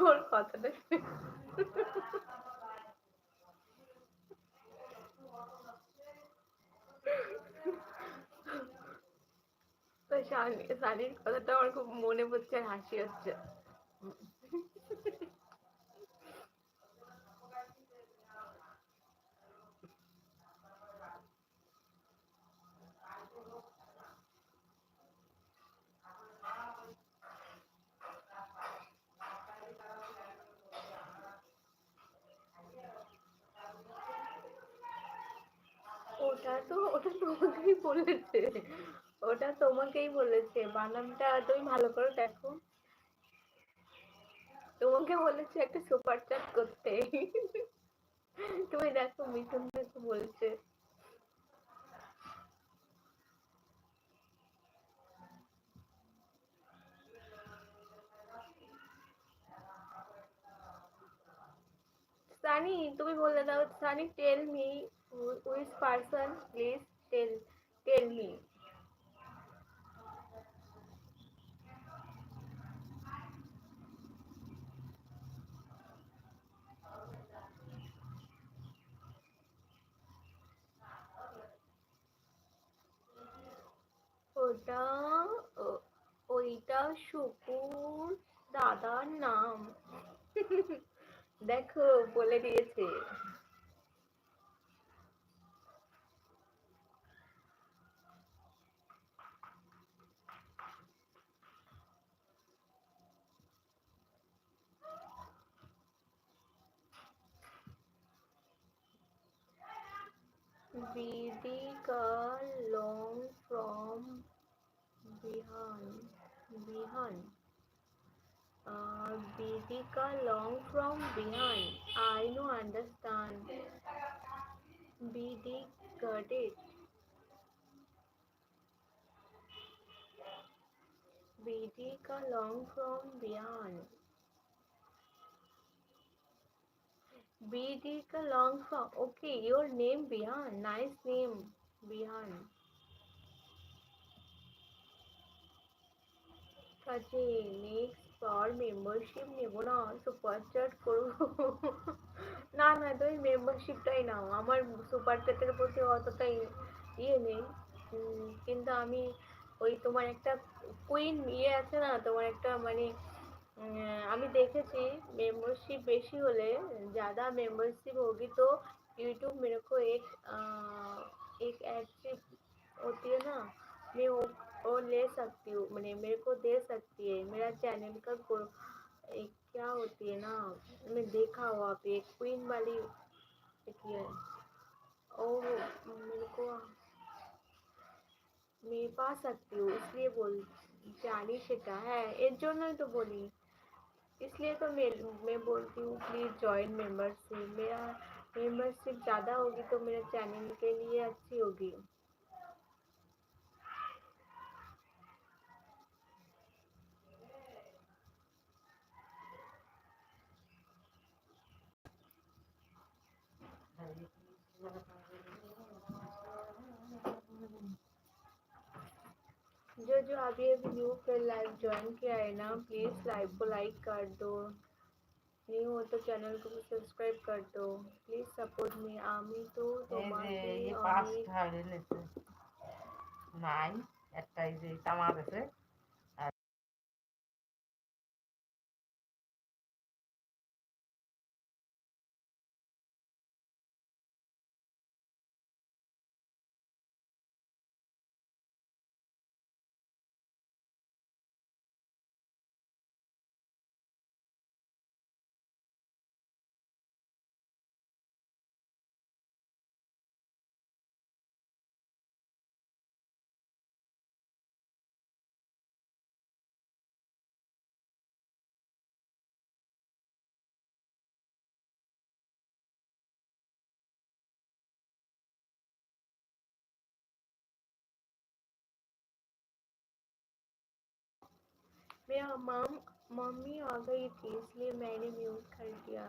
ওর কথাটা সানির কথাটা আমার খুব মনে পড়ছে আর হাসি হচ্ছে। ওটা তো, ওটা তোমাকেই বলেছে। ওটা তোমাকেই বলেছে। বানানটা তুমি ভালো করে দেখো। তোমাকে বলেছে একটা সুপার চ্যাট করতে। তুমি দেখো, মিঠুন দেখো বলছে। সানি, তুমি বলে দাও, Sunny tell me which person please tell tell me ওটা ওইটা শুকুর দাদার নাম দেখো বলে দিয়েছে दीदी का लॉन्ग फ्रॉम बिहान बिहान दीदी का long from behind I no understand दीदी गट इट दीदी का long from Bihan behind. Vedika long from. Okay, your name Bihan. Nice name, Bihan. কাছে নেক্সট পর মেম্বারশিপ নেব না সুপার চ্যাট করব না না তুমি মেম্বারশিপটাই নাও আমার সুপার চ্যাটের প্রতি অতটা ইয়ে নেই কিন্তু আমি ওই তোমার একটা কুইন ইয়ে আছে না তোমার একটা মানে আমি দেখেছি मेंबरशिप बेशी होले ज़्यादा मेंबरशिप होगी तो यूट्यूब मेरे को एक आ, एक ऐड होती है ना मैं वो वो ले सकती हूँ मैंने मेरे को दे सकती है मेरा चैनल का एक क्या होती है ना मैं देखा वहाँ पे एक क्वीन वाली एक ये ओ मेरे को मैं पा सकती हूँ इसलिए बोल জানি সেটা হ্যাঁ এর জন্যই তো বলি इसलिए तो मैं मैं बोलती हूँ प्लीज़ ज्वाइन मेंबरशिप मेरा मेंबरशिप ज़्यादा होगी तो मेरे चैनल के लिए अच्छी होगी। जो जो अभी अभी न्यू फिर लाइव ज्वाइन किया है ना प्लीज़ लाइव को लाइक कर दो न्यू हो तो चैनल को भी सब्सक्राइब कर दो प्लीज सपोर्ट मी আমি তো তোমাকে নাই একটাই যে তামাক আছে मेरा माम मम्मी आ गई थी इसलिए मैंने म्यूट कर दिया।